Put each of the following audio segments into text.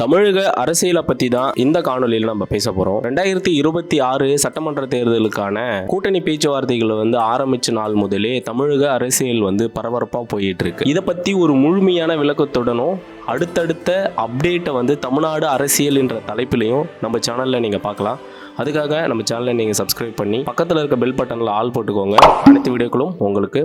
தமிழக அரசியலை பத்தி தான் இந்த காணொலியில் நம்ம பேச போறோம். ரெண்டாயிரத்தி இருபத்தி ஆறு சட்டமன்ற தேர்தலுக்கான கூட்டணி பேச்சுவார்த்தைகள் வந்து ஆரம்பிச்ச நாள் முதலே தமிழக அரசியல் வந்து பரபரப்பா போயிட்டு இருக்கு இதை பத்தி ஒரு முழுமையான விளக்கத்துடனும் அடுத்தடுத்த அப்டேட்டை வந்து தமிழ்நாடு அரசியல் என்ற தலைப்பிலையும் நம்ம சேனல்ல நீங்க பார்க்கலாம். அதுக்காக நம்ம சேனலை நீங்கள் சப்ஸ்கிரைப் பண்ணி பக்கத்தில் இருக்க பெல் பட்டனில் ஆல் போட்டுக்கோங்க. அனைத்து வீடியோக்களும் உங்களுக்கு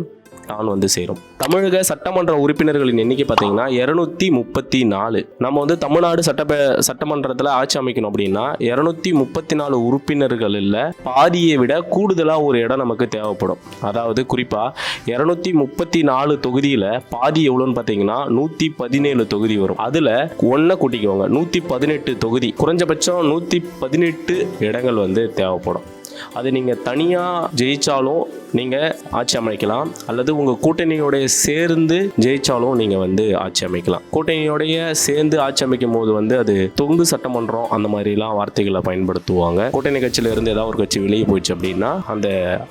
நான் வந்து சேரும். தமிழக சட்டமன்ற உறுப்பினர்களின் எண்ணிக்கை பார்த்தீங்கன்னா இரநூத்தி முப்பத்தி நாலு. நம்ம வந்து தமிழ்நாடு சட்டப்ப சட்டமன்றத்தில் ஆட்சி அமைக்கணும் அப்படின்னா இரநூத்தி முப்பத்தி நாலு உறுப்பினர்கள் இல்லை பாதியை விட கூடுதலாக ஒரு இடம் நமக்கு தேவைப்படும். அதாவது குறிப்பாக இரநூத்தி முப்பத்தி நாலு தொகுதியில் பாதி எவ்வளோன்னு பார்த்தீங்கன்னா நூற்றி பதினேழு தொகுதி வரும். அதில் ஒன்றை கூட்டிக்குவாங்க நூற்றி பதினெட்டு தொகுதி. குறைஞ்சபட்சம் நூற்றி பதினெட்டு இடங்கள் வந்து தேவைப்படும். அது நீங்கள் தனியாக ஜெயித்தாலும் நீங்கள் ஆட்சி அமைக்கலாம். அல்லது உங்கள் கூட்டணியோடைய சேர்ந்து ஜெயித்தாலும் நீங்கள் வந்து ஆட்சி அமைக்கலாம். கூட்டணியோடைய சேர்ந்து ஆட்சி அமைக்கும் போது வந்து அது தொங்கு சட்டமன்றம் அந்த மாதிரிலாம் வார்த்தைகளை பயன்படுத்துவாங்க. கூட்டணி கட்சியிலிருந்து ஏதாவது ஒரு கட்சி வெளியே போயிடுச்சு அப்படின்னா அந்த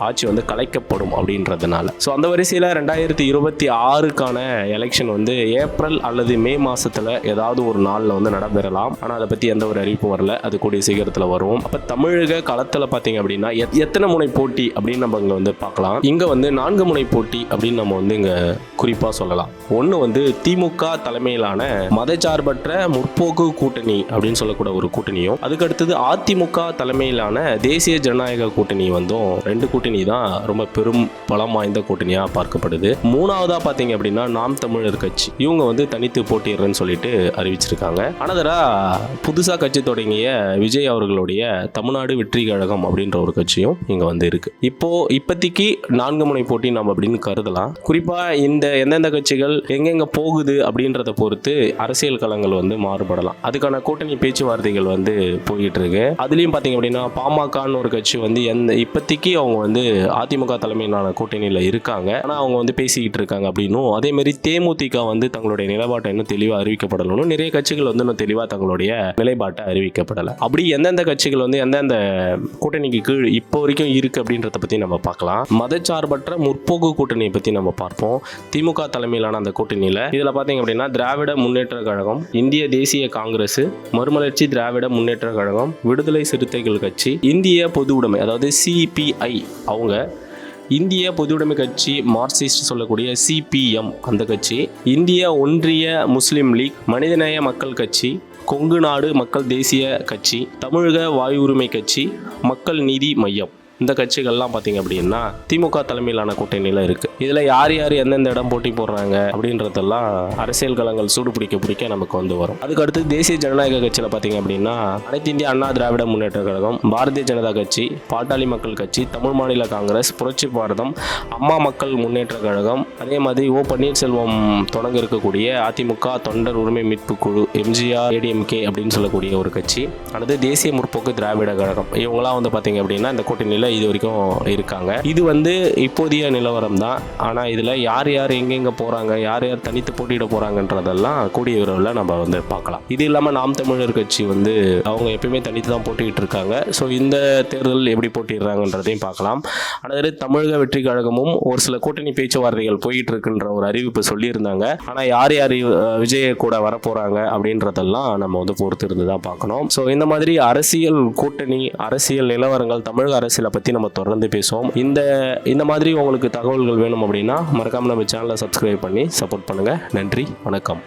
ஆட்சி வந்து கலைக்கப்படும் அப்படின்றதுனால. ஸோ அந்த வரிசையில் ரெண்டாயிரத்தி இருபத்தி ஆறுக்கான எலெக்ஷன் வந்து ஏப்ரல் அல்லது மே மாதத்தில் ஏதாவது ஒரு நாளில் வந்து நடைபெறலாம். ஆனால் அதை பற்றி எந்த ஒரு அறிவிப்பும் வரல. அது கூடிய சீக்கிரத்தில் வரும். அப்போ தமிழக களத்தில் பார்த்தீங்க அப்படின்னா எத்- எத்தனை முனை போட்டி அப்படின்னு நம்ம இங்கே வந்து பார்க்கலாம். இங்கே வந்து நான்கு முனை போட்டி அப்படின்னு நம்ம வந்து இங்கே குறிப்பாக சொல்லலாம். ஒன்று வந்து திமுக தலைமையிலான மதச்சார்பற்ற முற்போக்கு கூட்டணி அப்படின்னு சொல்லக்கூடிய ஒரு கூட்டணியும் அதுக்கடுத்தது அதிமுக தலைமையிலான தேசிய ஜனநாயக கூட்டணி வந்தும் ரெண்டு கூட்டணி தான் ரொம்ப பெரும் பலம் வாய்ந்த கூட்டணியாக பார்க்கப்படுது. மூணாவதா பார்த்தீங்க அப்படின்னா நாம் தமிழர் கட்சி. இவங்க வந்து தனித்து போட்டிடுறேன்னு சொல்லிட்டு அறிவிச்சிருக்காங்க. ஆனதரா புதுசாக கட்சி தொடங்கிய விஜய் அவர்களுடைய தமிழ்நாடு வெற்றி கழகம் அப்படின்ற ஒரு கட்சியும் இங்கே வந்து இருக்குது இப்போ இப்போதைக்கு நான்கு முனை போட்டி நம்ம அப்படின்னு கருதலாம். குறிப்பாக இந்த எந்தெந்த கட்சிகள் எங்கெங்கே போகுது அப்படின்றத பொறுத்து அரசியல் களங்கள் வந்து மாறுபடலாம். அதுக்கான கூட்டணி பேச்சுவார்த்தைகள் வந்து போயிட்டு இருக்கு. அதுலேயும் பார்த்தீங்க அப்படின்னா பாமகன்னு ஒரு கட்சி வந்து எந்த இப்போதைக்கு அவங்க வந்து அதிமுக தலைமையிலான கூட்டணியில் இருக்காங்க. ஆனால் அவங்க வந்து பேசிக்கிட்டு இருக்காங்க அப்படின்னும் அதேமாதிரி தேமுதிக வந்து தங்களுடைய நிலைப்பாட்டை இன்னும் தெளிவாக அறிவிக்கப்படலன்னு நிறைய கட்சிகள் வந்து இன்னும் தெளிவாக தங்களுடைய நிலைப்பாட்டை அறிவிக்கப்படலை. அப்படி எந்தெந்த கட்சிகள் வந்து எந்தெந்த கூட்டணிக்கு கீழ் இப்போ வரைக்கும் இருக்கு அப்படின்றத பற்றி நம்ம பார்க்கலாம். மதச்சார்பற்ற முற்போக்கு கூட்டணியை பற்றி நம்ம பார்ப்போம். திமுக தலைமையிலான அந்த கூட்டணியில் இதில் பார்த்தீங்க அப்படின்னா திராவிட முன்னேற்ற கழகம் இந்திய தேசிய காங்கிரஸ் மறுமலர்ச்சி திராவிட முன்னேற்ற கழகம் விடுதலை சிறுத்தைகள் கட்சி இந்திய பொது உடைமை அதாவது சிபிஐ அவங்க இந்திய பொதுவுடைமை கட்சி மார்க்சிஸ்ட் சொல்லக்கூடிய சிபிஎம் அந்த கட்சி இந்திய ஒன்றிய முஸ்லீம் லீக் மனிதநேய மக்கள் கட்சி கொங்கு நாடு மக்கள் தேசிய கட்சி தமிழக வாயுரிமை கட்சி மக்கள் நீதி மையம். இந்த கட்சிகள்லாம் பார்த்தீங்க அப்படின்னா திமுக தலைமையிலான கூட்டணியில் இருக்கு. இதில் யார் யார் எந்தெந்த இடம் போட்டி போடுறாங்க அப்படின்றதெல்லாம் அரசியல் களங்கள் சூடு பிடிக்க பிடிக்க நமக்கு வந்து வரும். அதுக்கு அடுத்து தேசிய ஜனநாயக கட்சியில் பார்த்தீங்க அப்படின்னா அனைத்து இந்திய அண்ணா திராவிட முன்னேற்ற கழகம் பாரதிய ஜனதா கட்சி பாட்டாளி மக்கள் கட்சி தமிழ் மாநில காங்கிரஸ் புரட்சி பாரதம் அம்மா மக்கள் முன்னேற்ற கழகம் அதே மாதிரி ஓ பன்னீர்செல்வம் தொடங்க இருக்கக்கூடிய அதிமுக தொண்டர் உரிமை மீட்பு குழு எம்ஜிஆர் ஏடிஎம்கே அப்படின்னு சொல்லக்கூடிய ஒரு கட்சி அடுத்து தேசிய முற்போக்கு திராவிட கழகம். இவங்களாம் வந்து பார்த்தீங்க அப்படின்னா இந்த கூட்டணியில் இது வரைக்கும் இருக்காங்க. இது வந்து இப்போதைய நிலவரம் தான். ஆனால் இதில் யார் யார் எங்கெங்கே போகிறாங்க யார் யார் தனித்து போட்டியிட போகிறாங்கன்றதெல்லாம் கூடிய விரைவில் நம்ம வந்து பார்க்கலாம். இது இல்லாமல் நாம் தமிழர் கட்சி வந்து அவங்க எப்பயுமே தனித்து தான் போட்டிக்கிட்டு இருக்காங்க. ஸோ இந்த தேர்தல் எப்படி போட்டிடுறாங்கன்றதையும் பார்க்கலாம். அதாவது தமிழக வெற்றி கழகமும் ஒரு சில கூட்டணி பேச்சுவார்த்தைகள் போயிட்டு இருக்குன்ற ஒரு அறிவிப்பு சொல்லியிருந்தாங்க. ஆனால் யார் யார் விஜய கூட வரப்போகிறாங்க அப்படின்றதெல்லாம் நம்ம வந்து பொறுத்து இருந்து தான் பார்க்கணும். ஸோ இந்த மாதிரி அரசியல் கூட்டணி அரசியல் நிலவரங்கள் தமிழக அரசியலை பற்றி நம்ம தொடர்ந்து பேசுவோம். இந்த இந்த மாதிரி உங்களுக்கு தகவல்கள் வேணும் அப்படின்னா மறக்காமல் நம்ம சேனலை சப்ஸ்கிரைப் பண்ணி சப்போர்ட் பண்ணுங்கள் நன்றி வணக்கம்.